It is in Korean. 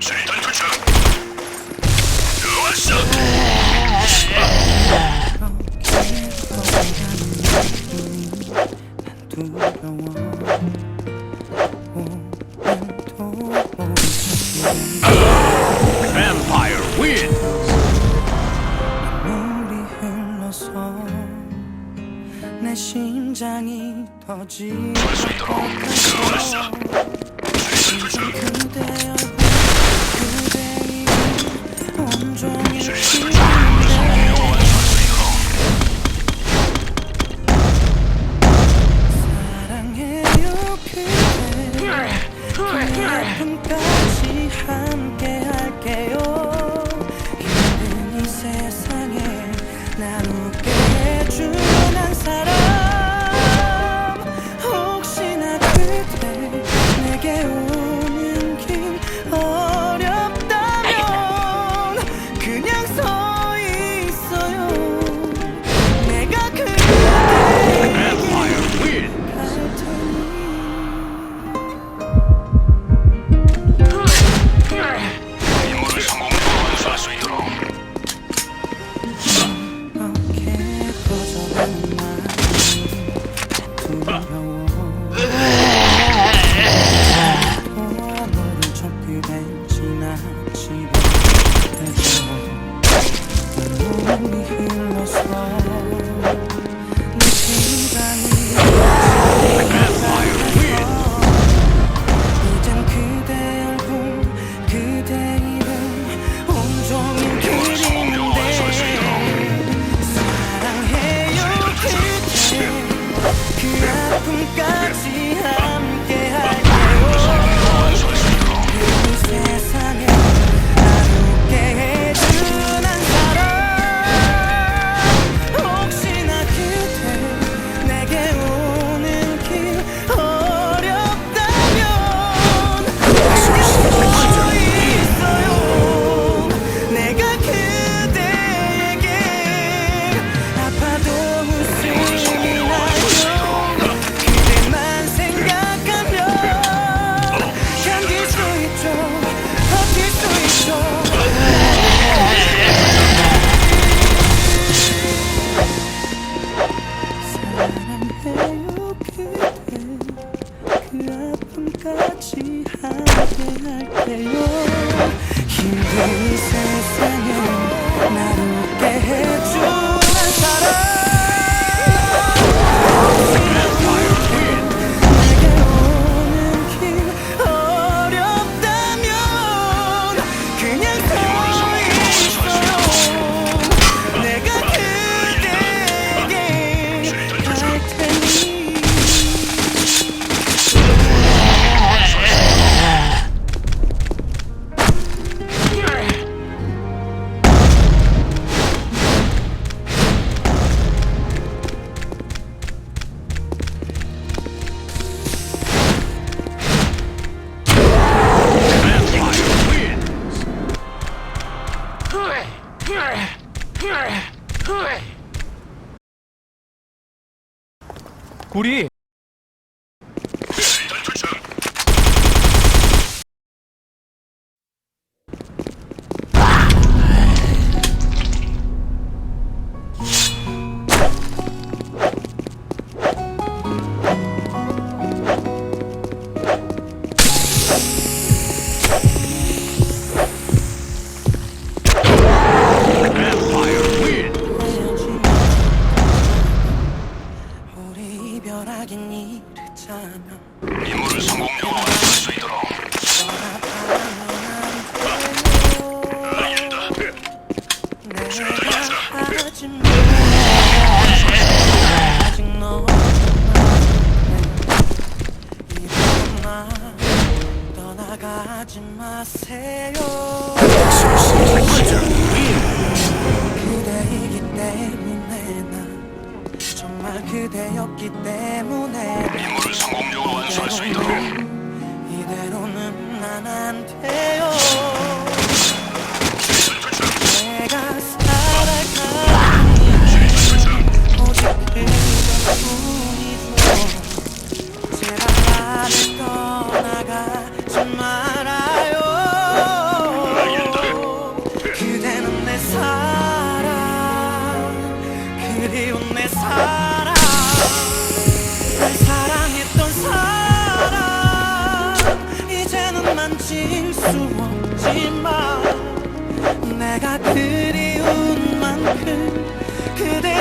수리탄 투척. 좋았어. Vampire win. 내 심장이 터지고 좋았어. 함께 할게요 힘든 이 세상에 난 웃겨 คุ้มกัน 구리. 임무를 성공적으로 완수할 수 있도록. 알겠다. 준비됐다. 떠나가지 마세요. 그대이기 때문에. 정말 그대였기 때문에 임무를 성공적으로 완수할 수 있도록. 이대로는 안 돼요. 그리운 만큼 그대도 그